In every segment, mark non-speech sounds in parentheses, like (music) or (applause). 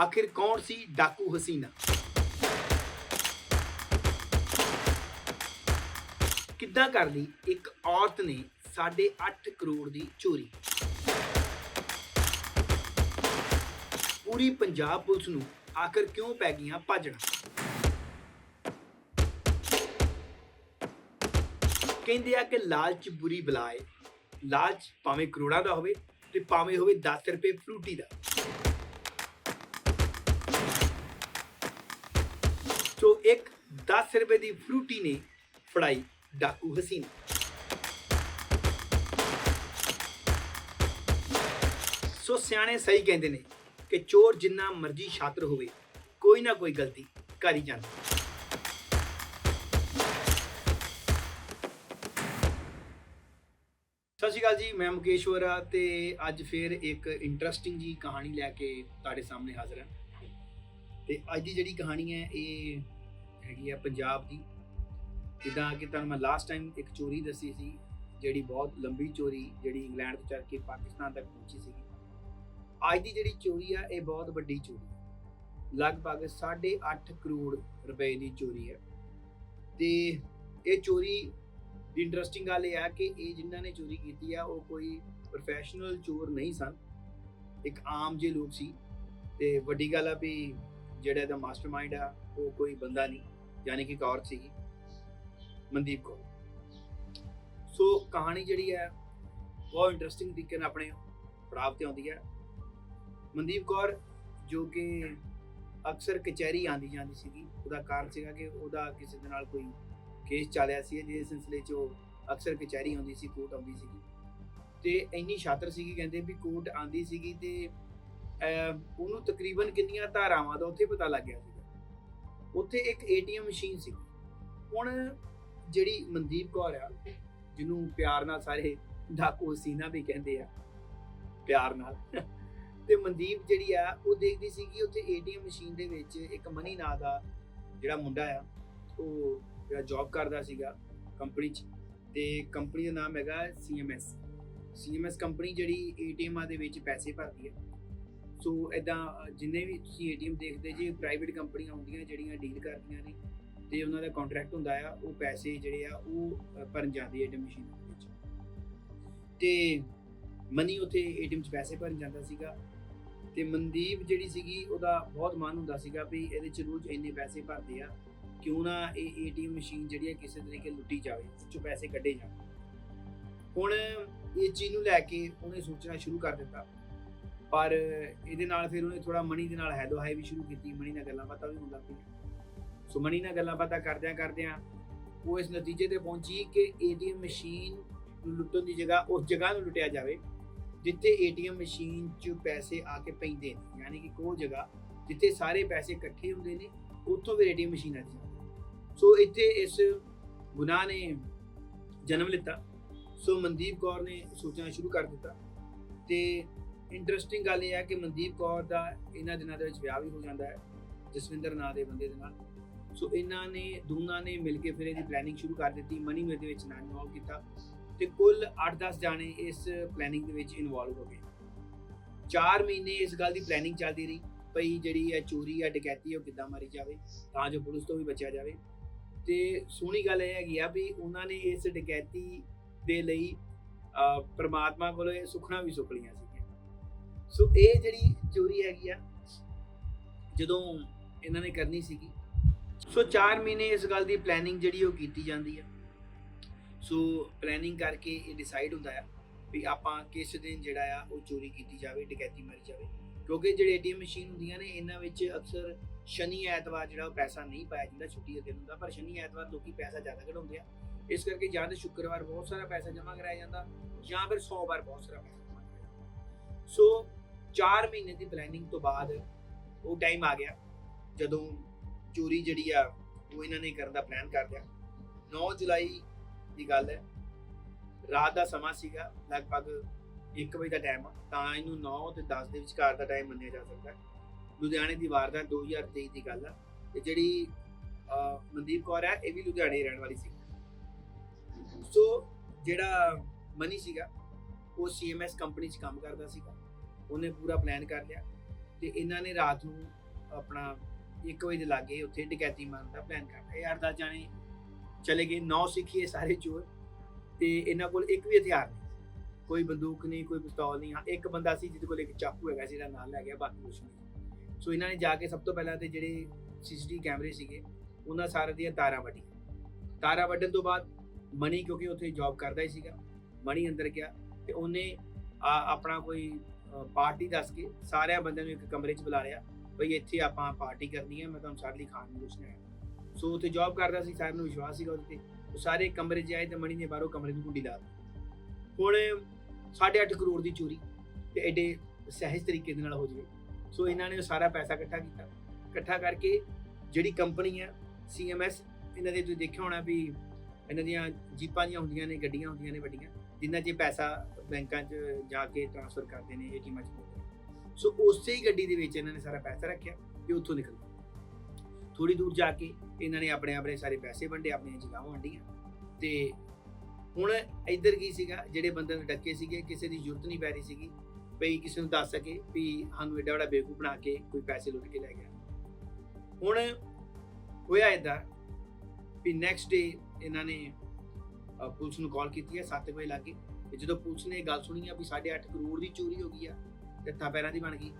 ਆਖਿਰ ਕੌਣ ਸੀ ਡਾਕੂ ਹਸੀਨਾ ਕਿੱਦਾਂ ਕਰ ਲਈ ਇੱਕ ਔਰਤ ਨੇ 8.5 ਕਰੋੜ ਦੀ ਚੋਰੀ ਪੂਰੀ ਪੰਜਾਬ ਪੁਲਿਸ ਨੂੰ ਆਖਿਰ ਕਿਉਂ ਪੈ ਗਈਆਂ ਭਾਜਣਾ ਕਹਿੰਦੇ ਆ ਕਿ ਲਾਲਚ ਬੁਰੀ ਬਲਾਏ ਲਾਲਚ ਭਾਵੇਂ ਕਰੋੜਾਂ ਦਾ ਹੋਵੇ ਤੇ ਭਾਵੇਂ ਹੋਵੇ 10 ਰੁਪਏ ਫਰੂਟੀ ਦਾ ਸੋ ਇੱਕ 10 ਰੁਪਏ ਦੀ ਫਰੂਟੀ ਨੇ ਫੜਾਈ ਡਾਕੂ ਹਸੀਨ। ਸੋ ਸਿਆਣੇ ਸਹੀ ਕਹਿੰਦੇ ਨੇ ਕਿ ਚੋਰ ਜਿੰਨਾ ਮਰਜ਼ੀ ਛਾਤਰ ਹੋਵੇ, ਕੋਈ ਨਾ ਕੋਈ ਗਲਤੀ ਕਰ ਹੀ ਜਾਂਦਾ। ਸਤਿ ਸ਼੍ਰੀ ਅਕਾਲ ਜੀ, ਮੈਂ ਮੁਕੇਸ਼ਵਰ ਆ ਤੇ ਅੱਜ ਫੇਰ ਇੱਕ ਇੰਟਰਸਟਿੰਗ ਜੀ ਕਹਾਣੀ ਲੈ ਕੇ ਤੁਹਾਡੇ ਸਾਹਮਣੇ ਹਾਜ਼ਰ ਹਾਂ। ਤੇ ਅੱਜ ਦੀ ਜਿਹੜੀ ਕਹਾਣੀ ਹੈ, ਇਹ ਹੈਗੀ ਆ ਪੰਜਾਬ ਦੀ। ਜਿੱਦਾਂ ਕਿ ਤੁਹਾਨੂੰ ਮੈਂ ਲਾਸਟ ਟਾਈਮ ਇੱਕ ਚੋਰੀ ਦੱਸੀ ਸੀ, ਜਿਹੜੀ ਬਹੁਤ ਲੰਬੀ ਚੋਰੀ, ਜਿਹੜੀ ਇੰਗਲੈਂਡ ਤੋਂ ਚੱਲ ਕੇ ਪਾਕਿਸਤਾਨ ਤੱਕ ਪਹੁੰਚੀ ਸੀ ਅੱਜ ਦੀ ਜਿਹੜੀ ਚੋਰੀ ਆ, ਇਹ ਬਹੁਤ ਵੱਡੀ ਚੋਰੀ ਹੈ ਲਗਭਗ 8.5 ਕਰੋੜ ਰੁਪਏ ਦੀ ਚੋਰੀ ਹੈ ਤੇ ਇਹ ਚੋਰੀ ਦੀ ਇੰਟਰਸਟਿੰਗ ਗੱਲ ਇਹ ਆ ਕਿ ਇਹ ਜਿਨ੍ਹਾਂ ਨੇ ਚੋਰੀ ਕੀਤੀ ਆ, ਉਹ ਕੋਈ ਪ੍ਰੋਫੈਸ਼ਨਲ ਚੋਰ ਨਹੀਂ ਸਨ। ਇੱਕ ਆਮ ਜਿਹੇ ਲੋਕ ਸੀ। ਤੇ ਵੱਡੀ ਗੱਲ ਆ ਵੀ ਜਿਹੜਾ ਇਹਦਾ ਮਾਸਟਰਮਾਈਂਡ ਆ, ਉਹ ਕੋਈ ਬੰਦਾ ਨਹੀਂ, ਯਾਨੀ ਕਿ ਕੌਰ ਸੀਗੀ, ਮਨਦੀਪ ਕੌਰ। ਸੋ ਕਹਾਣੀ ਜਿਹੜੀ ਹੈ, ਬਹੁਤ ਇੰਟਰਸਟਿੰਗ ਤਰੀਕੇ ਨਾਲ ਆਪਣੇ ਪੜਾਵ ਤੇ ਆਉਂਦੀ ਹੈ। ਮਨਦੀਪ ਕੌਰ, ਜੋ ਕਿ ਅਕਸਰ ਕਚਹਿਰੀ ਆਂਦੀ ਜਾਂਦੀ ਸੀਗੀ, ਉਹਦਾ ਕਾਰਨ ਸੀਗਾ ਕਿ ਉਹਦਾ ਕਿਸੇ ਦੇ ਨਾਲ ਕੋਈ ਕੇਸ ਚੱਲਿਆ ਸੀ, ਜਿਹਦੇ ਸਿਲਸਿਲੇ 'ਚ ਉਹ ਅਕਸਰ ਕਚਹਿਰੀ ਆਉਂਦੀ ਸੀ, ਕੋਰਟ ਆਉਂਦੀ ਸੀਗੀ। ਤੇ ਇੰਨੀ ਸ਼ਾਤਰ ਸੀਗੀ, ਕਹਿੰਦੇ ਵੀ ਕੋਰਟ ਆਂਦੀ ਸੀਗੀ ਤੇ ਉਹਨੂੰ ਤਕਰੀਬਨ ਕਿੰਨੀਆਂ ਧਾਰਾਵਾਂ ਦਾ ਉੱਥੇ ਪਤਾ ਲੱਗ ਗਿਆ ਸੀਗਾ। ਉੱਥੇ ਇੱਕ ਏਟੀਐਮ ਮਸ਼ੀਨ ਸੀ। ਹੁਣ ਜਿਹੜੀ ਮਨਦੀਪ ਕੌਰ ਆ, ਜਿਹਨੂੰ ਪਿਆਰ ਨਾਲ ਸਾਰੇ ਡਾਕੂ ਸੀਨਾ ਵੀ ਕਹਿੰਦੇ ਆ, ਪਿਆਰ ਨਾਲ, ਤੇ ਮਨਦੀਪ ਜਿਹੜੀ ਆ, ਉਹ ਦੇਖਦੀ ਸੀ ਕਿ ਉੱਥੇ ਏਟੀਐਮ ਮਸ਼ੀਨ ਦੇ ਵਿੱਚ ਇੱਕ ਮਨੀ ਨਾਂ ਦਾ ਜਿਹੜਾ ਮੁੰਡਾ ਆ, ਉਹ ਜਿਹੜਾ ਜੌਬ ਕਰਦਾ ਸੀਗਾ ਕੰਪਨੀ 'ਚ, ਤੇ ਕੰਪਨੀ ਦਾ ਨਾਮ ਹੈਗਾ ਸੀਐਮਐਸ ਸੀਐਮਐਸ ਕੰਪਨੀ ਜਿਹੜੀ ਏਟੀਐਮਾਂ ਦੇ ਵਿੱਚ ਪੈਸੇ ਭਰਦੀ ਹੈ ਸੋ ਇਦਾਂ ਜਿੰਨੇ ਵੀ ਤੁਸੀਂ ਏਟੀਐਮ ਦੇਖਦੇ ਜੇ ਪ੍ਰਾਈਵੇਟ ਕੰਪਨੀਆਂ ਹੁੰਦੀਆਂ ਜਿਹੜੀਆਂ ਡੀਲ ਕਰਦੀਆਂ ਨੇ ਤੇ ਉਹਨਾਂ ਦਾ ਕੰਟਰੈਕਟ ਹੁੰਦਾ ਆ ਉਹ ਪੈਸੇ ਜਿਹੜੇ ਆ ਉਹ ਅ, ਭਰਨ ਜਾਂਦੀ ਹੈ ਏਟੀਐਮ ਮਸ਼ੀਨ ਦੇ ਵਿੱਚ। ਤੇ ਮਨੀ ਉਥੇ ਏਟੀਐਮ 'ਚ ਪੈਸੇ ਭਰਨ ਜਾਂਦਾ ਸੀਗਾ। ਤੇ ਮਨਦੀਪ ਜਿਹੜੀ ਸੀਗੀ ਉਹਦਾ ਬਹੁਤ ਮਨ ਹੁੰਦਾ ਸੀਗਾ ਵੀ ਇਹਦੇ 'ਚ ਰੋਜ਼ ਇੰਨੇ ਪੈਸੇ ਭਰਦੇ ਆ ਕਿਉਂ ਨਾ ਇਹ ਏਟੀਐਮ ਮਸ਼ੀਨ ਜਿਹੜੀ ਹੈ ਕਿਸੇ ਤਰੀਕੇ ਲੁੱਟੀ ਜਾਵੇ ਉਸ 'ਚੋਂ ਪੈਸੇ ਕੱਢੇ ਜਾਣ। ਹੁਣ ਇਹ ਚੀਜ਼ ਨੂੰ ਲੈ ਕੇ ਉਹਨੇ ਸੋਚਣਾ ਸ਼ੁਰੂ ਕਰ ਦਿੱਤਾ। ਪਰ ਇਹਦੇ ਨਾਲ ਫਿਰ ਉਹਨੇ ਥੋੜਾ ਮਣੀ ਦੇ ਨਾਲ ਹੈਦੋ ਹਾਈ ਵੀ ਸ਼ੁਰੂ ਕੀਤੀ, ਮਣੀ ਨਾਲ ਗੱਲਾਂ ਬਾਤਾਂ ਵੀ ਹੁੰਦਾ ਪਈਆਂ। ਸੋ ਮਣੀ ਨਾਲ ਗੱਲਾਂ ਬਾਤਾਂ ਕਰਦਿਆਂ ਕਰਦਿਆਂ ਉਹ ਇਸ ਨਤੀਜੇ ਤੇ ਪਹੁੰਚੀ ਕਿ ਏਟੀਐਮ ਮਸ਼ੀਨ ਨੂੰ ਲੁੱਟਣ ਦੀ ਜਗ੍ਹਾ, ਉਸ ਜਗ੍ਹਾ ਨੂੰ ਲੁੱਟਿਆ ਜਾਵੇ, ਜਿੱਥੇ ਏਟੀਐਮ ਮਸ਼ੀਨ 'ਚ ਪੈਸੇ ਆ ਕੇ ਪੈਂਦੇ ਨੇ। ਯਾਨੀ ਕਿ ਕੋਈ ਜਗ੍ਹਾ ਜਿੱਥੇ ਸਾਰੇ ਪੈਸੇ ਇਕੱਠੇ ਹੁੰਦੇ ਨੇ, ਉੱਥੋਂ ਫਿਰ ਏਟੀਐਮ ਮਸ਼ੀਨ ਆ ਜਾਂਦੀ ਸੋ ਇੱਥੇ ਇਸ ਗੁਨਾਹ ਨੇ ਜਨਮ ਲਿੱਤਾ। ਸੋ ਮਨਦੀਪ ਕੌਰ ਨੇ ਸੋਚਣਾ ਸ਼ੁਰੂ ਕਰ ਦਿੱਤਾ ਤੇ ਇੰਟਰਸਟਿੰਗ ਗੱਲ ਇਹ ਹੈ ਕਿ ਮਨਦੀਪ ਕੌਰ ਦਾ ਇਹਨਾਂ ਦਿਨਾਂ ਦੇ ਵਿੱਚ ਵਿਆਹ ਵੀ ਹੋ ਜਾਂਦਾ ਹੈ, ਜਸਵਿੰਦਰ ਨਾਂ ਦੇ ਬੰਦੇ ਦੇ ਨਾਲ। ਸੋ ਇਹਨਾਂ ਨੇ, ਦੋਨਾਂ ਨੇ ਮਿਲ ਕੇ ਫਿਰ ਇਹਦੀ ਪਲੈਨਿੰਗ ਸ਼ੁਰੂ ਕਰ ਦਿੱਤੀ ਮਨੀ ਨੂੰ ਦੇ ਵਿੱਚ ਨਾ ਇਨਵੋਲਵ ਕੀਤਾ ਤੇ ਕੁੱਲ 8-10 ਜਾਣੇ ਇਸ ਪਲੈਨਿੰਗ ਦੇ ਵਿੱਚ ਇਨਵੋਲਵ ਹੋ ਗਏ। 4 ਮਹੀਨੇ ਇਸ ਗੱਲ ਦੀ ਪਲੈਨਿੰਗ ਚੱਲਦੀ ਰਹੀ, ਭਈ ਜਿਹੜੀ ਹੈ ਚੋਰੀ ਹੈ ਡਕੈਤੀ ਉਹ ਕਿੱਦਾਂ ਮਾਰੀ ਜਾਵੇ, ਤਾਂ ਜੋ ਪੁਲਿਸ ਤੋਂ ਵੀ ਬਚਿਆ ਜਾਵੇ। ਤੇ ਸੋਹਣੀ ਗੱਲ ਇਹ ਹੈਗੀ ਆ ਵੀ ਉਹਨਾਂ ਨੇ ਇਸ ਡਕੈਤੀ ਦੇ ਲਈ ਪਰਮਾਤਮਾ ਕੋਲੋਂ ਇਹ ਸੁਖਣਾ ਵੀ ਸੁਖ ਲਈਆਂ ਸੋ ਇਹ ਜਿਹੜੀ ਚੋਰੀ ਹੈਗੀ ਆ, ਜਦੋਂ ਇਹਨਾਂ ਨੇ ਕਰਨੀ ਸੀਗੀ ਸੋ 4 ਮਹੀਨੇ ਇਸ ਗੱਲ ਦੀ ਪਲੈਨਿੰਗ ਜਿਹੜੀ ਉਹ ਕੀਤੀ ਜਾਂਦੀ ਆ। ਸੋ ਪਲੈਨਿੰਗ ਕਰਕੇ ਇਹ ਡਿਸਾਈਡ ਹੁੰਦਾ ਆ ਵੀ ਆਪਾਂ ਕਿਸ ਦਿਨ ਜਿਹੜਾ ਆ ਉਹ ਚੋਰੀ ਕੀਤੀ ਜਾਵੇ, ਡਕੈਤੀ ਮਾਰੀ ਜਾਵੇ। ਕਿਉਂਕਿ ਜਿਹੜੇ ਏਟੀਐਮ ਮਸ਼ੀਨ ਹੁੰਦੀਆਂ ਨੇ, ਇਹਨਾਂ ਵਿੱਚ ਅਕਸਰ ਸ਼ਨੀ ਐਤਵਾਰ ਜਿਹੜਾ ਉਹ ਪੈਸਾ ਨਹੀਂ ਪਾਇਆ ਜਾਂਦਾ, ਛੁੱਟੀ ਦੇ ਦਿਨ ਹੁੰਦਾ, ਪਰ ਸ਼ਨੀ ਐਤਵਾਰ ਲੋਕੀ ਪੈਸਾ ਜ਼ਿਆਦਾ ਕਢਾਉਂਦੇ ਆ। ਇਸ ਕਰਕੇ ਜਾਂ ਤਾਂ ਸ਼ੁੱਕਰਵਾਰ ਬਹੁਤ ਸਾਰਾ ਪੈਸਾ ਜਮ੍ਹਾਂ ਕਰਾਇਆ ਜਾਂਦਾ ਜਾਂ ਫਿਰ ਸੋਮਵਾਰ ਬਹੁਤ ਸਾਰਾ ਪੈਸਾ ਜਮ੍ਹਾਂ ਕਰਾਇਆ ਜਾਂਦਾ। ਸੋ 4 ਮਹੀਨੇ ਦੀ ਪਲੈਨਿੰਗ ਤੋਂ ਬਾਅਦ ਉਹ ਟਾਈਮ ਆ ਗਿਆ, ਜਦੋਂ ਚੋਰੀ ਜਿਹੜੀ ਆ ਉਹ ਇਹਨਾਂ ਨੇ ਕਰਨ ਦਾ ਪਲਾਨ ਕਰ ਲਿਆ। 9 ਜੁਲਾਈ ਦੀ ਗੱਲ ਹੈ। ਰਾਤ ਦਾ ਸਮਾਂ ਸੀਗਾ, ਲਗਭਗ 1 ਵਜੇ ਦਾ ਟਾਈਮ ਆ, ਤਾਂ ਇਹਨੂੰ 9 ਤੇ 10 ਦੇ ਵਿਚਕਾਰ ਦਾ ਟਾਈਮ ਮੰਨਿਆ ਜਾ ਸਕਦਾ ਹੈ। ਲੁਧਿਆਣੇ ਦੀ ਵਾਰਦਾਤ 2023 ਦੀ ਗੱਲ ਆ, ਤੇ ਜਿਹੜੀ ਮਨਦੀਪ ਕੌਰ ਹੈ, ਇਹ ਵੀ ਲੁਧਿਆਣੇ ਰਹਿਣ ਵਾਲੀ ਸੀ। ਸੋ ਜਿਹੜਾ ਮਨੀ ਸੀਗਾ, ਉਹ ਸੀਐਮਐਸ ਕੰਪਨੀ 'ਚ ਕੰਮ ਕਰਦਾ ਸੀਗਾ। ਉਹਨੇ ਪੂਰਾ ਪਲਾਨ ਕਰ ਲਿਆ ਤੇ ਇਹਨਾਂ ਨੇ ਰਾਤ ਨੂੰ ਆਪਣਾ 1 ਵਜੇ ਦੇ ਲਾਗੇ ਉੱਥੇ ਡਕੈਤੀ ਮਾਰਨ ਦਾ ਪਲਾਨ ਲਿਆ। ਇਹ ਅਰਦਾ ਜਾਣੇ ਚਲੇ ਗਏ, ਨੌ ਸਿੱਖੀਏ ਸਾਰੇ ਚੋਰ ਤੇ ਇਹਨਾਂ ਕੋਲ ਇੱਕ ਵੀ ਹਥਿਆਰ ਨਹੀਂ ਕੋਈ ਬੰਦੂਕ ਨਹੀਂ, ਕੋਈ ਪਿਸਤੌਲ ਨਹੀਂ, ਹਾਂ, ਇੱਕ ਬੰਦਾ ਸੀ ਜਿਹਦੇ ਕੋਲ ਇੱਕ ਚਾਕੂ ਹੈਗਾ ਸੀ ਜਿਹੜਾ ਨਾਲ ਲੈ ਗਿਆ, ਬਾਕੀ ਕੁਛ ਨਹੀਂ। ਸੋ ਇਹਨਾਂ ਨੇ ਜਾ ਕੇ ਸਭ ਤੋਂ ਪਹਿਲਾਂ ਤੇ ਜਿਹੜੇ ਸੀਸੀਟੀਵੀ ਕੈਮਰੇ ਸੀਗੇ, ਉਹਨਾਂ ਸਾਰੇ ਦੀਆਂ ਤਾਰਾਂ ਵੱਢੀਆਂ। ਤਾਰਾਂ ਵੱਢਣ ਤੋਂ ਬਾਅਦ ਮਣੀ ਕਿਉਂਕਿ ਉੱਥੇ ਜੌਬ ਕਰਦਾ ਹੀ ਸੀਗਾ ਮਣੀ ਅੰਦਰ ਗਿਆ ਤੇ ਉਹਨੇ ਆਪਣਾ ਕੋਈ ਪਾਰਟੀ ਦੱਸ ਕੇ ਸਾਰਿਆਂ ਬੰਦਿਆਂ ਨੂੰ ਇੱਕ ਕਮਰੇ 'ਚ ਬੁਲਾ ਲਿਆ, ਬਈ ਇੱਥੇ ਆਪਾਂ ਪਾਰਟੀ ਕਰਨੀ ਹੈ, ਮੈਂ ਤੁਹਾਨੂੰ ਸਾਡੇ ਲਈ ਖਾਣ ਨੂੰ ਕੁਛ ਨਹੀਂ ਸੋ ਉੱਥੇ ਜੌਬ ਕਰਦਾ ਸੀ, ਸਾਰਿਆਂ ਨੂੰ ਵਿਸ਼ਵਾਸ ਸੀਗਾ ਉਹਦੇ ਤੇ। ਉਹ ਸਾਰੇ ਕਮਰੇ 'ਚ ਆਏ ਤੇ ਮਣੀ ਨੇ ਬਾਹਰੋਂ ਕਮਰੇ ਨੂੰ ਕੁੰਡੀ ਲਾ ਦਿੱਤੀ। ਹੁਣ 8.5 ਕਰੋੜ ਦੀ ਚੋਰੀ ਤੇ ਐਡੇ ਸਹਿਜ ਤਰੀਕੇ ਦੇ ਨਾਲ ਹੋ ਜਵੇ। ਸੋ ਇਹਨਾਂ ਨੇ ਉਹ ਸਾਰਾ ਪੈਸਾ ਇਕੱਠਾ ਕੀਤਾ। ਇਕੱਠਾ ਕਰਕੇ ਜਿਹੜੀ ਕੰਪਨੀ ਹੈ ਸੀਐਮਐਸ ਇਹਨਾਂ ਦੇ ਤੁਸੀਂ ਦੇਖਿਆ ਹੋਣਾ ਵੀ ਇਹਨਾਂ ਦੀਆਂ ਜੀਪਾਂ ਦੀਆਂ ਹੁੰਦੀਆਂ ਨੇ, ਗੱਡੀਆਂ ਹੁੰਦੀਆਂ ਨੇ ਵੱਡੀਆਂ ਜਿਨ੍ਹਾਂ 'ਚ ਪੈਸਾ ਬੈਂਕਾਂ 'ਚ ਜਾ ਕੇ ਟ੍ਰਾਂਸਫਰ ਕਰਦੇ ਨੇ, ਏਟੀਐਮ 'ਚ ਪਾਉਂਦੇ ਨੇ। ਸੋ ਉਸੇ ਹੀ ਗੱਡੀ ਦੇ ਵਿੱਚ ਇਹਨਾਂ ਨੇ ਸਾਰਾ ਪੈਸਾ ਰੱਖਿਆ ਤੇ ਉੱਥੋਂ ਨਿਕਲ ਗਏ। ਥੋੜੀ ਦੂਰ ਜਾ ਕੇ ਇਹਨਾਂ ਨੇ ਆਪਣੇ ਆਪਣੇ ਸਾਰੇ ਪੈਸੇ ਵੰਡੇ, ਆਪਣੀਆਂ ਜਗ੍ਹਾਵਾਂ ਵੰਡੀਆਂ। ਤੇ ਹੁਣ ਇੱਧਰ ਕੀ ਸੀਗਾ, ਜਿਹੜੇ ਬੰਦੇ ਨੂੰ ਡੱਕੇ ਸੀਗੇ, ਕਿਸੇ ਦੀ ਜ਼ਰੂਰਤ ਨਹੀਂ ਪੈ ਰਹੀ ਸੀਗੀ ਭਈ ਕਿਸੇ ਨੂੰ ਦੱਸ ਸਕੇ ਵੀ ਸਾਨੂੰ ਏਡਾ ਵੱਡਾ ਬੇਵਕੂਫ ਬਣਾ ਕੇ ਕੋਈ ਪੈਸੇ ਲੁੱਟ ਕੇ ਲੈ ਗਿਆ। ਹੁਣ ਹੋਇਆ ਇਦਾਂ ਵੀ ਨੈਕਸਟ ਡੇ ਇਹਨਾਂ ਨੇ ਪੁਲਿਸ ਨੂੰ ਕਾਲ ਕੀਤੀ ਹੈ 7 ਵਜੇ ਲੱਗੇ ਤੇ ਜਦੋਂ ਪੁਲਿਸ ਨੇ ਗੱਲ ਸੁਣੀ ਆ ਵੀ 8.5 ਕਰੋੜ ਦੀ ਚੋਰੀ ਹੋ ਗਈ ਆ ਤੇ ਹੱਥਾਂ ਪੈਰਾਂ ਦੀ ਬਣ ਗਈ,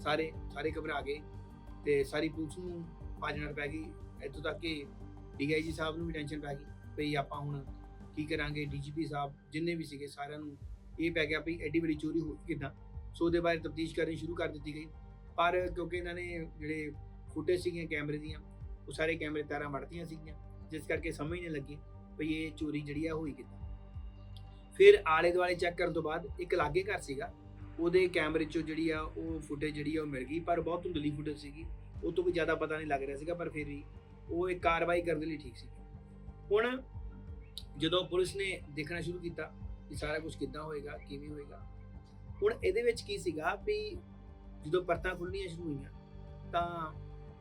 ਸਾਰੇ ਸਾਰੇ ਘਬਰਾ ਗਏ ਤੇ ਸਾਰੀ ਪੁਲਿਸ ਨੂੰ ਭਾਜਣਾ ਪੈ ਗਈ। ਇੱਥੋਂ ਤੱਕ ਕਿ ਡੀਆਈਜੀ ਸਾਹਿਬ ਨੂੰ ਵੀ ਟੈਨਸ਼ਨ ਪੈ ਗਈ ਵੀ ਆਪਾਂ ਹੁਣ ਕੀ ਕਰਾਂਗੇ, ਡੀਜੀਪੀ ਸਾਹਿਬ ਜਿੰਨੇ ਵੀ ਸੀਗੇ ਸਾਰਿਆਂ ਨੂੰ ਇਹ ਪੈ ਗਿਆ ਵੀ ਐਡੀ ਵੱਡੀ ਚੋਰੀ ਹੋ ਗਈ ਕਿੱਦਾਂ। ਸੋ ਉਹਦੇ ਬਾਰੇ ਤਫਤੀਸ਼ ਕਰਨੀ ਸ਼ੁਰੂ ਕਰ ਦਿੱਤੀ ਗਈ। ਪਰ ਕਿਉਂਕਿ ਇਹਨਾਂ ਨੇ ਜਿਹੜੇ ਫੁਟੇਜ ਸੀਗੀਆਂ ਕੈਮਰੇ ਦੀਆਂ, ਉਹ ਸਾਰੇ ਕੈਮਰੇ ਤਾਰਾਂ ਵੜਦੀਆਂ ਸੀਗੀਆਂ, ਜਿਸ ਕਰਕੇ ਸਮਝ ਨਹੀਂ ਲੱਗੀ। ਵੀ ਇਹ ਚੋਰੀ ਜਿਹੜੀ ਆ ਹੋਈ ਕਿੱਦਾਂ? ਫਿਰ ਆਲੇ ਦੁਆਲੇ ਚੈੱਕ ਕਰਨ ਤੋਂ ਬਾਅਦ ਇੱਕ ਲਾਗੇ ਘਰ ਸੀਗਾ, ਉਹਦੇ ਕੈਮਰੇ ਚੋਂ ਜਿਹੜੀ ਆ ਉਹ ਫੁਟੇਜ ਜਿਹੜੀ ਆ ਉਹ ਮਿਲ ਗਈ, ਪਰ ਬਹੁਤ ਧੁੰਦਲੀ ਫੁਟੇਜ ਸੀਗੀ, ਉਹ ਤੋਂ ਵੀ ਜ਼ਿਆਦਾ ਪਤਾ ਨਹੀਂ ਲੱਗ ਰਿਹਾ ਸੀਗਾ, ਪਰ ਫਿਰ ਵੀ ਉਹ ਇੱਕ ਕਾਰਵਾਈ ਕਰਨ ਦੇ ਲਈ ਠੀਕ ਸੀ। ਹੁਣ ਜਦੋਂ ਪੁਲਿਸ ਨੇ ਦੇਖਣਾ ਸ਼ੁਰੂ ਕੀਤਾ ਕਿ ਸਾਰਾ ਕੁਝ ਕਿੱਦਾਂ ਹੋਏਗਾ, ਕਿਵੇਂ ਹੋਏਗਾ, ਹੁਣ ਇਹਦੇ ਵਿੱਚ ਕੀ ਸੀਗਾ ਵੀ ਜਦੋਂ ਪਰਤਾਂ ਖੁੱਲਣੀਆਂ ਸ਼ੁਰੂ ਹੋਈਆਂ, ਤਾਂ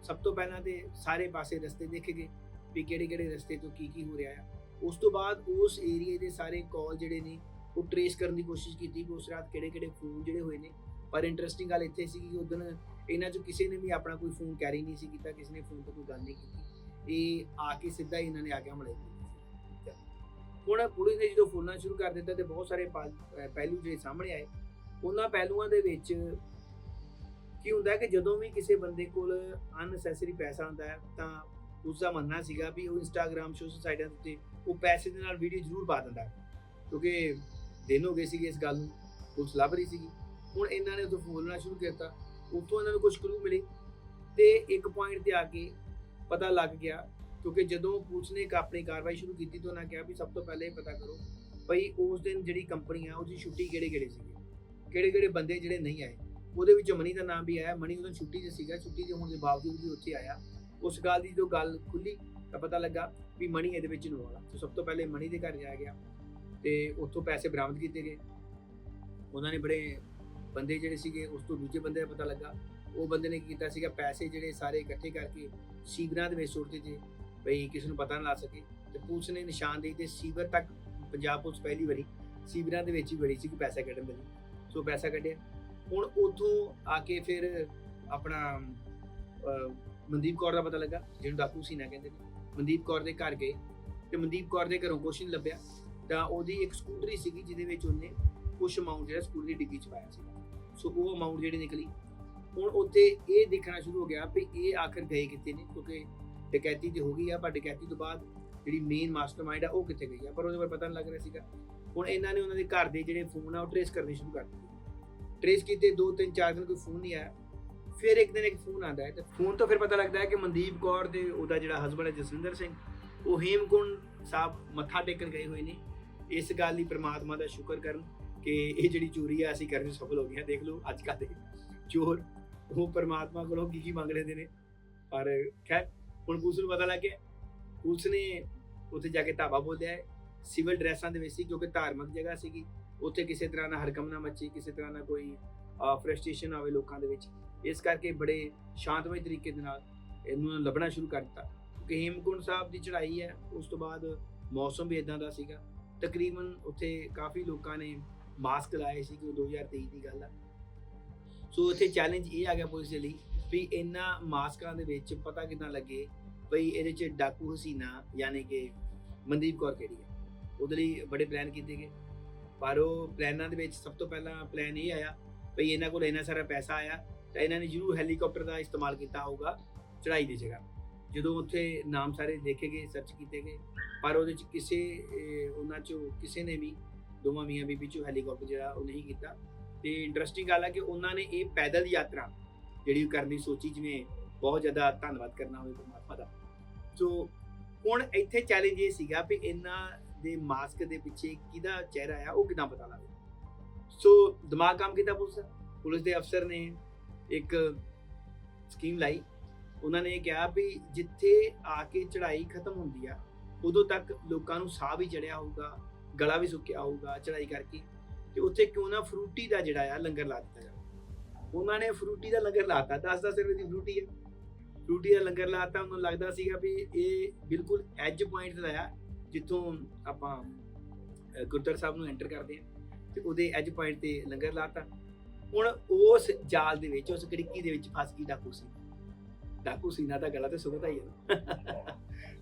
ਸਭ ਤੋਂ ਪਹਿਲਾਂ ਤੇ ਸਾਰੇ ਪਾਸੇ ਰਸਤੇ ਦੇਖੇ ਗਏ ਵੀ ਕਿਹੜੇ ਕਿਹੜੇ ਰਸਤੇ ਤੋਂ ਕੀ ਕੀ ਹੋ ਰਿਹਾ ਹੈ ਉਸ ਤੋਂ ਬਾਅਦ ਉਸ ਏਰੀਏ ਦੇ ਸਾਰੇ ਕਾਲ ਜਿਹੜੇ ਨੇ, ਉਹ ਟਰੇਸ ਕਰਨ ਦੀ ਕੋਸ਼ਿਸ਼ ਕੀਤੀ ਕਿ ਉਸ ਰਾਤ ਕਿਹੜੇ ਕਿਹੜੇ ਫੋਨ ਜਿਹੜੇ ਹੋਏ ਨੇ। ਪਰ ਇੰਟਰਸਟਿੰਗ ਗੱਲ ਇੱਥੇ ਸੀ ਕਿ ਉਦੋਂ ਇਹਨਾਂ ਚੋਂ ਕਿਸੇ ਨੇ ਵੀ ਆਪਣਾ ਕੋਈ ਫੋਨ ਕੈਰੀ ਨਹੀਂ ਸੀ ਕੀਤਾ, ਕਿਸੇ ਨੇ ਫੋਨ ਤੋਂ ਕੋਈ ਗੱਲ ਨਹੀਂ ਕੀਤੀ। ਇਹ ਆ ਕੇ ਸਿੱਧਾ ਹੀ ਇਹਨਾਂ ਨੇ ਆ ਕੇ ਹਮਲੇ ਕੀਤੇ ਹੁਣ ਪੁਲਿਸ ਨੇ ਜਦੋਂ ਫੋਨਾਂ ਸ਼ੁਰੂ ਕਰ ਦਿੱਤਾ ਤੇ ਬਹੁਤ ਸਾਰੇ ਪਹਿਲੂ ਜਿਹੜੇ ਸਾਹਮਣੇ ਆਏ, ਉਹਨਾਂ ਪਹਿਲੂਆਂ ਦੇ ਵਿੱਚ ਕੀ ਹੁੰਦਾ ਕਿ ਜਦੋਂ ਵੀ ਕਿਸੇ ਬੰਦੇ ਕੋਲ ਅਨਨੈਸੈਸਰੀ ਪੈਸਾ ਹੁੰਦਾ ਹੈ, ਤਾਂ ਉਸ ਦਾ ਮੰਨਣਾ ਸੀਗਾ ਵੀ ਉਹ ਇੰਸਟਾਗ੍ਰam ਸੋਸ਼ਲ ਸਾਈਟਾਂ ਦੇ ਉੱਤੇ ਉਹ ਪੈਸੇ ਦੇ ਨਾਲ ਵੀਡੀਓ ਜ਼ਰੂਰ ਪਾ ਦਿੰਦਾ। ਕਿਉਂਕਿ ਦਿਨ ਹੋ ਗਏ ਸੀਗੇ ਇਸ ਗੱਲ ਨੂੰ, ਪੁਲਿਸ ਲੱਭ ਰਹੀ ਸੀਗੀ। ਹੁਣ ਇਹਨਾਂ ਨੇ ਉਦੋਂ ਫੋਲਣਾ ਸ਼ੁਰੂ ਕੀਤਾ। ਉੱਥੋਂ ਇਹਨਾਂ ਨੂੰ ਕੁਝ ਕਲੂ ਮਿਲੇ ਤੇ ਇੱਕ ਪੁਆਇੰਟ ਤੇ ਆ ਕੇ ਪਤਾ ਲੱਗ ਗਿਆ, ਕਿਉਂਕਿ ਜਦੋਂ ਪੁਲਿਸ ਨੇ ਇੱਕ ਆਪਣੀ ਕਾਰਵਾਈ ਸ਼ੁਰੂ ਕੀਤੀ ਤਾਂ ਉਹਨਾਂ ਕਿਹਾ ਵੀ ਸਭ ਤੋਂ ਪਹਿਲੇ ਇਹ ਪਤਾ ਕਰੋ ਭਈ ਉਸ ਦਿਨ ਜਿਹੜੀ ਕੰਪਨੀ ਆ, ਉਹਦੀ ਛੁੱਟੀ ਕਿਹੜੇ ਕਿਹੜੇ ਸੀਗੇ? ਕਿਹੜੇ ਕਿਹੜੇ ਬੰਦੇ ਜਿਹੜੇ ਨਹੀਂ ਆਏ? ਉਹਦੇ ਵਿੱਚ ਮਨੀ ਦਾ ਨਾਮ ਵੀ ਆਇਆ। ਮਨੀ ਉਦੋਂ ਛੁੱਟੀ 'ਤੇ ਸੀਗਾ। ਛੁੱਟੀ ਦੇ ਹੋਣ ਦੇ ਬਾਵਜੂਦ ਵੀ ਉੱਥੇ ਆਇਆ। ਉਸ ਗੱਲ ਦੀ ਜੋ ਗੱਲ ਖੁੱਲੀ ਤਾਂ ਪਤਾ ਲੱਗਾ ਵੀ ਮਣੀ ਇਹਦੇ ਵਿੱਚ ਨੂੰ ਆ ਤੇ ਸਭ ਤੋਂ ਪਹਿਲੇ ਮਣੀ ਦੇ ਘਰ ਜਾ ਗਿਆ ਤੇ ਉੱਥੋਂ ਪੈਸੇ ਬਰਾਮਦ ਕੀਤੇ ਗਏ। ਉਹਨਾਂ ਨੇ ਬੜੇ ਬੰਦੇ ਜਿਹੜੇ ਸੀਗੇ, ਉਸ ਤੋਂ ਦੂਜੇ ਬੰਦੇ ਦਾ ਪਤਾ ਲੱਗਾ। ਉਹ ਬੰਦੇ ਨੇ ਕੀ ਕੀਤਾ ਸੀਗਾ, ਪੈਸੇ ਜਿਹੜੇ ਸਾਰੇ ਇਕੱਠੇ ਕਰਕੇ ਸੀਵਰਾਂ ਦੇ ਵਿੱਚ ਸੁੱਟ ਦਿੱਤੇ। ਬਈ ਕਿਸੇ ਨੂੰ ਪਤਾ ਨਾ ਲੱਗ ਸਕੇ। ਤੇ ਪੁਲਿਸ ਨੇ ਨਿਸ਼ਾਨਦੇਹੀ ਤੇ ਸੀਵਰ ਤੱਕ ਪੰਜਾਬ ਪੁਲਿਸ ਪਹਿਲੀ ਵਾਰੀ ਸੀਵਰਾਂ ਦੇ ਵਿੱਚ ਹੀ ਬੜੀ ਸੀ ਕਿ ਪੈਸਾ ਕੱਢਣ ਦੇ ਲਈ। ਸੋ ਪੈਸਾ ਕੱਢਿਆ। ਹੁਣ ਉਥੋਂ ਆ ਕੇ ਫਿਰ ਆਪਣਾ ਮਨਦੀਪ ਕੌਰ ਦਾ ਪਤਾ ਲੱਗਾ, ਜਿਹਨੂੰ ਡਾਕੂ ਸੀ ਨਾ ਕਹਿੰਦੇ ਨੇ। ਮਨਦੀਪ ਕੌਰ ਦੇ ਘਰ ਗਏ ਤੇ ਮਨਦੀਪ ਕੌਰ ਦੇ ਘਰੋਂ ਕੁਛ ਨਹੀਂ ਲੱਭਿਆ। ਤਾਂ ਉਹਦੀ ਇੱਕ ਸਕੂਟਰੀ ਸੀਗੀ ਜਿਹਦੇ ਵਿੱਚ ਉਹਨੇ ਕੁਛ ਅਮਾਉਂਟ ਜਿਹੜਾ ਸਕੂਲ ਦੀ ਡਿੱਗੀ ਚ ਪਾਇਆ ਸੀ ਸੋ ਉਹ ਅਮਾਉਂਟ ਜਿਹੜੀ ਨਿਕਲੀ। ਹੁਣ ਉੱਥੇ ਇਹ ਦੇਖਣਾ ਸ਼ੁਰੂ ਹੋ ਗਿਆ ਵੀ ਇਹ ਆਖਰ ਗਏ ਕਿੱਥੇ ਨੇ, ਕਿਉਂਕਿ ਡਕੈਤੀ ਤੇ ਹੋ ਗਈ ਆ, ਪਰ ਡਕੈਤੀ ਤੋਂ ਬਾਅਦ ਜਿਹੜੀ ਮੇਨ ਮਾਸਟਰਮਾਈਂਡ ਆ, ਉਹ ਕਿੱਥੇ ਗਈ ਆ? ਪਰ ਉਹਦੇ ਬਾਰੇ ਪਤਾ ਨਹੀਂ ਲੱਗ ਰਿਹਾ ਸੀਗਾ। ਹੁਣ ਇਹਨਾਂ ਨੇ ਉਹਨਾਂ ਦੇ ਘਰ ਦੇ ਜਿਹੜੇ ਫੋਨ ਆ, ਉਹ ਟਰੇਸ ਕਰਨੇ ਸ਼ੁਰੂ ਕਰ ਦਿੱਤੇ। ਟਰੇਸ ਕੀਤੇ ਦੋ ਤਿੰਨ ਚਾਰ ਦਿਨ ਕੋਈ ਫੋਨ ਨਹੀਂ ਆਇਆ। ਫਿਰ ਇੱਕ ਦਿਨ ਇੱਕ ਫੋਨ ਆਉਂਦਾ ਹੈ, ਤੇ ਫੋਨ ਤੋਂ ਫਿਰ ਪਤਾ ਲੱਗਦਾ ਹੈ ਕਿ ਮਨਦੀਪ ਕੌਰ ਦੇ ਉਹਦਾ ਜਿਹੜਾ ਹਸਬੰਡ ਹੈ ਜਸਵਿੰਦਰ ਸਿੰਘ, ਉਹ ਹੇਮਕੁੰਡ ਸਾਹਿਬ ਮੱਥਾ ਟੇਕਣ ਗਏ ਹੋਏ ਨੇ। ਇਸ ਗੱਲ ਲਈ ਪ੍ਰਮਾਤਮਾ ਦਾ ਸ਼ੁਕਰ ਕਰਨ ਕਿ ਇਹ ਜਿਹੜੀ ਚੋਰੀ ਆ, ਅਸੀਂ ਕਰਨ ਵਿੱਚ ਸਫਲ ਹੋ ਗਏ ਹਾਂ। ਦੇਖ ਲਓ, ਅੱਜ ਕੱਲ੍ਹ ਦੇ ਚੋਰ, ਉਹ ਪ੍ਰਮਾਤਮਾ ਕੋਲੋਂ ਕੀ ਕੀ ਮੰਗ ਲੈਂਦੇ ਨੇ। ਪਰ ਖੈਰ, ਹੁਣ ਪੁਲਿਸ ਨੂੰ ਪਤਾ ਲੱਗ ਗਿਆ। ਪੁਲਿਸ ਨੇ ਉੱਥੇ ਜਾ ਕੇ ਧਾਵਾ ਬੋਲਿਆ ਸਿਵਲ ਡਰੈਸਾਂ ਦੇ ਵਿੱਚ ਸੀ, ਕਿਉਂਕਿ ਧਾਰਮਿਕ ਜਗ੍ਹਾ ਸੀਗੀ। ਉੱਥੇ ਕਿਸੇ ਤਰ੍ਹਾਂ ਦਾ ਹਰਕਮ ਨਾ ਮੱਚੀ, ਕਿਸੇ ਤਰ੍ਹਾਂ ਦਾ ਕੋਈ ਫਰਸਟ੍ਰੇਸ਼ਨ ਆਵੇ ਲੋਕਾਂ ਦੇ ਵਿੱਚ। ਇਸ ਕਰਕੇ ਬੜੇ ਸ਼ਾਂਤਮਈ ਤਰੀਕੇ ਦੇ ਨਾਲ ਇਹਨੂੰ ਲੱਭਣਾ ਸ਼ੁਰੂ ਕਰ ਦਿੱਤਾ। ਕਿਉਂਕਿ ਹੇਮਕੁੰਡ ਸਾਹਿਬ ਦੀ ਚੜ੍ਹਾਈ ਹੈ, ਉਸ ਤੋਂ ਬਾਅਦ ਮੌਸਮ ਵੀ ਇਦਾਂ ਦਾ ਸੀਗਾ। ਤਕਰੀਬਨ ਉੱਥੇ ਕਾਫੀ ਲੋਕਾਂ ਨੇ ਮਾਸਕ ਲਾਏ ਸੀ ਕਿ 2023 ਦੀ ਗੱਲ ਆ। ਸੋ ਇੱਥੇ ਚੈਲੰਜ ਇਹ ਆ ਗਿਆ ਪੁਲਿਸ ਦੇ ਲਈ ਵੀ ਇਹਨਾਂ ਮਾਸਕਾਂ ਦੇ ਵਿੱਚ ਪਤਾ ਕਿਦਾਂ ਲੱਗੇ ਬਈ ਇਹਦੇ ਚ ਡਾਕੂ ਹਸੀਨਾ ਯਾਨੀ ਕਿ ਮਨਦੀਪ ਕੌਰ ਕਿਹੜੀ ਹੈ ਉਹਦੇ ਲਈ ਬੜੇ ਪਲਾਨ ਕੀਤੇ ਗਏ। ਪਰ ਉਹ ਪਲਾਨਾਂ ਦੇ ਵਿੱਚ ਸਭ ਤੋਂ ਪਹਿਲਾਂ ਪਲਾਨ ਇਹ ਆਇਆ ਬਈ ਇਹਨਾਂ ਕੋਲ ਇੰਨਾ ਸਾਰਾ ਪੈਸਾ ਆਇਆ ਤਾਂ ਇਹਨਾਂ ਨੇ ਜ਼ਰੂਰ ਹੈਲੀਕਾਪਟਰ ਦਾ ਇਸਤੇਮਾਲ ਕੀਤਾ ਹੋਊਗਾ ਚੜਾਈ ਦੀ ਜਗ੍ਹਾ। ਜਦੋਂ ਉੱਥੇ ਨਾਮ ਸਾਰੇ ਦੇਖੇ ਗਏ ਸਰਚ ਕੀਤੇ ਗਏ, ਪਰ ਉਹਦੇ ਚ ਕਿਸੇ ਉਹਨਾਂ ਚੋਂ ਕਿਸੇ ਨੇ ਵੀ, ਦੋਵਾਂ ਮੀਆਂ ਬੀਬੀ ਚੋਂ ਹੈਲੀਕਾਪਟਰ ਜਿਹੜਾ ਉਹ ਨਹੀਂ ਕੀਤਾ। ਤੇ ਇੰਟਰਸਟਿੰਗ ਗੱਲ ਹੈ ਕਿ ਉਹਨਾਂ ਨੇ ਇਹ ਪੈਦਲ ਯਾਤਰਾ ਜਿਹੜੀ ਉਹ ਦੀ ਸੋਚੀ, ਜਿਵੇਂ ਬਹੁਤ ਜ਼ਿਆਦਾ ਧੰਨਵਾਦ ਕਰਨਾ ਹੋਵੇ ਪਰਮਾਤਮਾ ਦਾ। ਸੋ ਹੁਣ ਇੱਥੇ ਚੈਲੰਜ ਇਹ ਸੀਗਾ ਵੀ ਇਹਨਾਂ ਦੇ ਮਾਸਕ ਦੇ ਪਿੱਛੇ ਕਿਹਦਾ ਚਿਹਰਾ ਆ, ਉਹ ਕਿਦਾਂ ਪਤਾ ਲੱਗੇ ਸੋ ਦਿਮਾਗ ਕੰਮ ਕੀਤਾ ਪੁਲਿਸ ਪੁਲਿਸ ਦੇ ਅਫਸਰ ਨੇ ਇੱਕ ਸਕੀਮ ਲਾਈ। ਉਹਨਾਂ ਨੇ ਇਹ ਕਿਹਾ ਵੀ ਜਿੱਥੇ ਆ ਕੇ ਚੜ੍ਹਾਈ ਖਤਮ ਹੁੰਦੀ ਆ ਉਦੋਂ ਤੱਕ ਲੋਕਾਂ ਨੂੰ ਸਾਹ ਵੀ ਚੜਿਆ ਹੋਊਗਾ ਗਲਾ ਵੀ ਸੁੱਕਿਆ ਹੋਊਗਾ ਚੜ੍ਹਾਈ ਕਰਕੇ। ਤੇ ਉੱਥੇ ਕਿਉਂ ਨਾ ਫਰੂਟੀ ਦਾ ਜਿਹੜਾ ਆ ਲੰਗਰ ਲਾ ਦਿੱਤਾ ਜਾਵੇ। ਉਹਨਾਂ ਨੇ ਫਰੂਟੀ ਦਾ ਲੰਗਰ ਲਾਤਾ 10-10 ਰੁਪਏ ਦੀ ਫਰੂਟੀ ਆ। ਫਰੂਟੀ ਦਾ ਲੰਗਰ ਲਾਤਾ ਉਹਨੂੰ ਲੱਗਦਾ ਸੀਗਾ ਵੀ ਇਹ ਬਿਲਕੁਲ ਐਜ ਪੁਆਇੰਟ ਤੇ ਆ ਜਿੱਥੋਂ ਆਪਾਂ ਅਹ, ਗੁਰਦੁਆਰਾ ਸਾਹਿਬ ਨੂੰ ਐਂਟਰ ਕਰਦੇ ਆ। ਤੇ ਉਹਦੇ ਐਜ ਪੁਆਇੰਟ ਤੇ ਲੰਗਰ ਲਾਤਾ ਹੁਣ ਉਸ ਜਾਲ ਦੇ ਵਿੱਚ ਉਸ ਕੜਿੱਕੀ ਦੇ ਵਿੱਚ ਫਸ ਗਈ ਡਾਕੂ ਸੀ ਡਾਕੂ ਸੀਨਾ ਦਾ ਗਲਾ ਤੇ ਸੁੱਕਦਾ ਹੀ ਹੈ।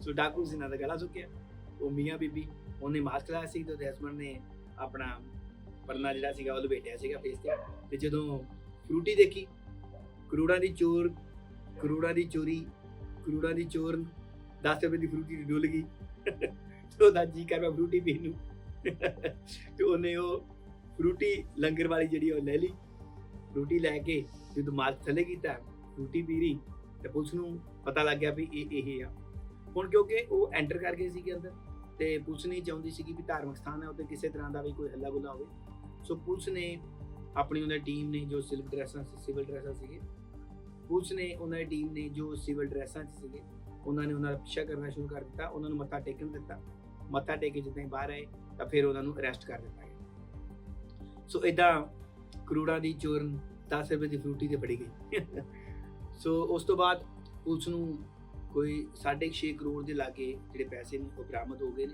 ਸੋ ਡਾਕੂ ਸੀਨਾ ਦਾ ਗਲਾ ਸੁੱਕਿਆ। ਉਹ ਮੀਆਂ ਬੀਬੀ ਉਹਨੇ ਮਾਸਕ ਲਾਇਆ ਸੀ ਤੇ ਉਹਦੇ ਹਸਬੰਡ ਨੇ ਆਪਣਾ ਪਰਨਾ ਜਿਹੜਾ ਸੀਗਾ ਉਹ ਲਪੇਟਿਆ ਸੀਗਾ ਫੇਸ ਤੇ। ਤੇ ਜਦੋਂ ਫਰੂਟੀ ਦੇਖੀ ਕਰੋੜਾਂ ਦੀ ਚੋਰ ਕਰੋੜਾਂ ਦੀ ਚੋਰੀ ਕਰੋੜਾਂ ਦੀ ਚੋਰ 10 ਰੁਪਏ ਦੀ ਫਰੂਟੀ ਡੁੱਲ ਗਈ। ਤੇ ਉਹਦਾ ਜੀ ਕਰ ਪਿਆ ਫਰੂਟੀ ਪੀਣ ਨੂੰ। ਤੇ ਉਹਨੇ ਉਹ ਫਰੂਟੀ ਲੰਗਰ ਵਾਲੀ ਜਿਹੜੀ ਉਹ ਲੈ ਲਈ। ਡਿਊਟੀ ਲੈ ਕੇ ਜਦੋਂ ਮਾਸਕ ਥੱਲੇ ਕੀਤਾ ਡਿਊਟੀ ਪੀਰੀ ਤੇ ਪੁਲਿਸ ਨੂੰ ਪਤਾ ਲੱਗ ਗਿਆ ਵੀ ਇਹ ਇਹ ਆ। ਹੁਣ ਕਿਉਂਕਿ ਉਹ ਐਂਟਰ ਕਰ ਗਏ ਸੀਗੇ ਅੰਦਰ ਤੇ ਪੁਲਿਸ ਨਹੀਂ ਚਾਹੁੰਦੀ ਸੀਗੀ ਵੀ ਧਾਰਮਿਕ ਸਥਾਨ ਹੈ ਉੱਤੇ ਕਿਸੇ ਤਰ੍ਹਾਂ ਦਾ ਵੀ ਕੋਈ ਹੱਲਾ ਗੁੱਲਾ ਹੋਵੇ। ਸੋ ਪੁਲਿਸ ਨੇ ਆਪਣੀ ਉਹਨਾਂ ਟੀਮ ਨੇ ਜੋ ਸਿਵਲ ਡਰੈਸਾਂ ਸਿਵਲ ਡਰੈਸਾਂ ਸੀਗੇ, ਪੁਲਿਸ ਨੇ ਉਹਨਾਂ ਦੀ ਟੀਮ ਨੇ ਜੋ ਸਿਵਲ ਡਰੈਸਾਂ 'ਚ ਸੀਗੇ, ਉਹਨਾਂ ਨੇ ਉਹਨਾਂ ਦਾ ਪਿੱਛਾ ਕਰਨਾ ਸ਼ੁਰੂ ਕਰ ਦਿੱਤਾ, ਉਹਨਾਂ ਨੂੰ ਮੱਥਾ ਟੇਕਣ ਦਿੱਤਾ। ਮੱਥਾ ਟੇਕ ਕੇ ਜਿੱਦਾਂ ਹੀ ਬਾਹਰ ਆਏ, ਤਾਂ ਫਿਰ ਉਹਨਾਂ ਨੂੰ ਅਰੈਸਟ ਕਰ ਦਿੱਤਾ ਗਿਆ। ਸੋ ਇਦਾਂ ਕਰੋੜਾਂ ਦੀ ਚੋਰਨ 10 ਰੁਪਏ ਦੀ ਫਰੂਟੀ ਤੇ ਫੜੀ ਗਈ। (laughs) ਸੋ ਉਸ ਤੋਂ ਬਾਅਦ ਪੁਲਿਸ ਨੂੰ ਕੋਈ 6.5 ਕਰੋੜ ਦੇ ਲਾਗੇ ਜਿਹੜੇ ਪੈਸੇ ਨੇ ਉਹ ਬਰਾਮਦ ਹੋ ਗਏ ਨੇ।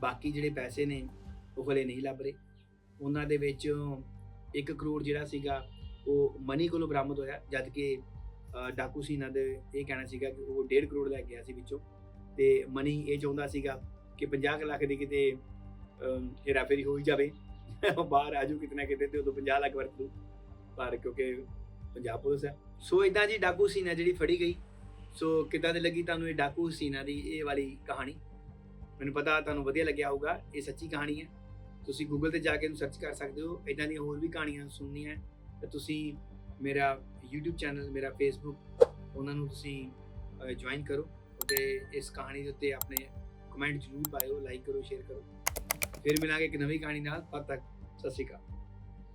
ਬਾਕੀ ਜਿਹੜੇ ਪੈਸੇ ਨੇ ਉਹ ਹਲੇ ਨਹੀਂ ਲੱਭ ਰਹੇ। ਉਹਨਾਂ ਦੇ ਵਿੱਚ 1 ਕਰੋੜ ਜਿਹੜਾ ਸੀਗਾ ਉਹ ਮਨੀ ਕੋਲੋਂ ਬਰਾਮਦ ਹੋਇਆ ਜਦ ਕਿ ਅ, ਡਾਕੂ ਸੀਨਾ ਦੇ ਇਹ ਕਹਿਣਾ ਸੀਗਾ ਕਿ ਉਹ 1.5 ਕਰੋੜ ਲੈ ਗਿਆ ਸੀ ਵਿੱਚੋਂ। ਤੇ ਮਨੀ ਇਹ ਚਾਹੁੰਦਾ ਸੀਗਾ ਕਿ 50 ਕੁ ਲੱਖ ਦੀ ਕਿਤੇ ਹੇਰਾਫੇਰੀ ਹੋ ਜਾਵੇ। ਉਹ (laughs) ਬਾਹਰ ਆਜੂ ਕਿਤਨਾ ਕਿਤੇ ਤੇ ਉਦੋਂ 50 ਲੱਖ ਵਰਤੂ ਪਰ ਕਿਉਂਕਿ ਪੰਜਾਬ ਪੁਲਿਸ ਹੈ। ਸੋ ਇਦਾਂ ਜੀ ਡਾਕੂ ਸੀਨਾ ਜਿਹੜੀ ਫੜੀ ਗਈ। ਸੋ ਕਿੱਦਾਂ ਦੀ ਲੱਗੀ ਤੁਹਾਨੂੰ ਇਹ ਡਾਕੂ ਸੀਨਾ ਦੀ ਇਹ ਵਾਲੀ ਕਹਾਣੀ? ਮੈਨੂੰ ਪਤਾ ਤੁਹਾਨੂੰ ਵਧੀਆ ਲੱਗਿਆ ਹੋਊਗਾ, ਇਹ ਸੱਚੀ ਕਹਾਣੀ ਹੈ। ਤੁਸੀਂ ਗੂਗਲ ਤੇ ਜਾ ਕੇ ਇਹਨੂੰ ਸਰਚ ਕਰ ਸਕਦੇ ਹੋ। ਇਦਾਂ ਦੀਆਂ ਹੋਰ ਵੀ ਕਹਾਣੀਆਂ ਸੁਣਨੀਆਂ ਤਾਂ ਤੁਸੀਂ ਮੇਰਾ YouTube ਚੈਨਲ ਮੇਰਾ Facebook, ਉਹਨਾਂ ਨੂੰ ਤੁਸੀਂ ਜੁਆਇਨ ਕਰੋ। ਤੇ ਇਸ ਕਹਾਣੀ ਦੇ ਉੱਤੇ ਆਪਣੇ ਕਮੈਂਟ ਜ਼ਰੂਰ ਪਾਇਓ ਲਾਈਕ ਕਰੋ ਸ਼ੇਅਰ ਕਰੋ। ਫਿਰ ਮਿਲਾਂਗੇ ਇੱਕ ਨਵੀਂ ਕਹਾਣੀ ਨਾਲ ਤਦ ਤੱਕ ਸਤਿ ਸ਼੍ਰੀ ਅਕਾਲ।